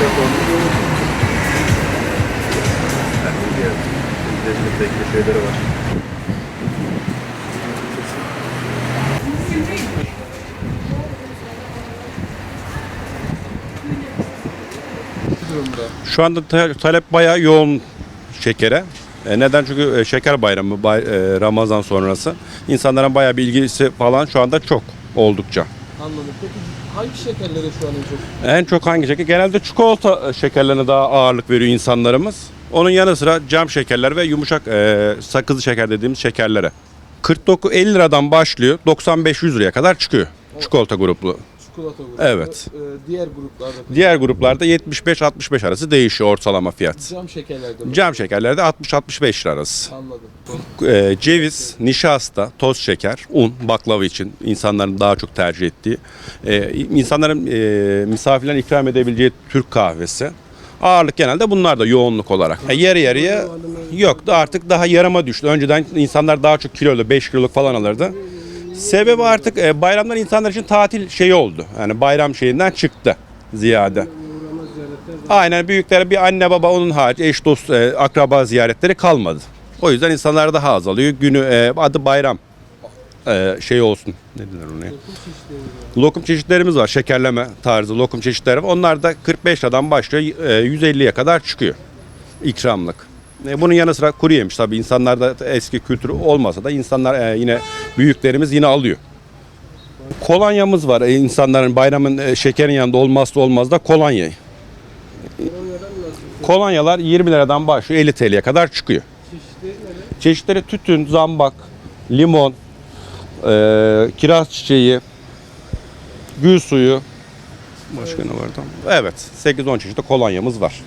Yani Şu anda talep bayağı yoğun şekere. E, neden? Çünkü e, şeker bayramı, e, Ramazan sonrası. insanların bayağı bir ilgisi falan şu anda çok oldukça. Anladım. Peki hangi şekerlere şu an en çok? En çok hangi şeker? Genelde çikolata şekerlerine daha ağırlık veriyor insanlarımız. Onun yanı sıra cam şekerler ve yumuşak e, sakızlı şeker dediğimiz şekerlere. 49 50 liradan başlıyor. 95-100 liraya kadar çıkıyor. Çikolata gruplu. Çikolata grubu. Evet. Ee, diğer gruplarda Diğer gruplarda 75-65 arası değişiyor ortalama fiyat. cam şekerlerde mi? Cam şekerlerde 60-65 lira arası. Anladım. Ee, ceviz, nişasta, toz şeker, un, baklava için insanların daha çok tercih ettiği, e, insanların e, misafirlerin ikram edebileceği Türk kahvesi. Ağırlık genelde bunlar da yoğunluk olarak. E, yarı yarıya yok da artık daha yarıma düştü. Önceden insanlar daha çok kilolu, 5 kiloluk falan alırdı. Sebebi artık e, bayramlar insanlar için tatil şeyi oldu. Yani bayram şeyinden çıktı ziyade. Aynen büyüklere bir anne baba onun harici eş dost e, akraba ziyaretleri kalmadı. O yüzden insanlar daha azalıyor. Günü e, adı bayram e, şey olsun. Ne denir ona? ya? Lokum çeşitlerimiz var. Şekerleme tarzı lokum çeşitleri var. Onlar da 45 liradan başlıyor. e, 150'ye kadar çıkıyor. ikramlık. E, bunun yanı sıra kuru yemiş tabii insanlarda eski kültürü olmasa da insanlar e, yine büyüklerimiz yine alıyor. Kolonyamız var. E, insanların bayramın e, şekerin yanında olmazsa olmaz da kolonya. Kolonyalar 20 liradan başlıyor 50 TL'ye kadar çıkıyor. Çeşitleri tütün, zambak, limon, e, kiraz çiçeği, gül suyu. Başka ne var tam? Evet 8-10 çeşitli kolonyamız var.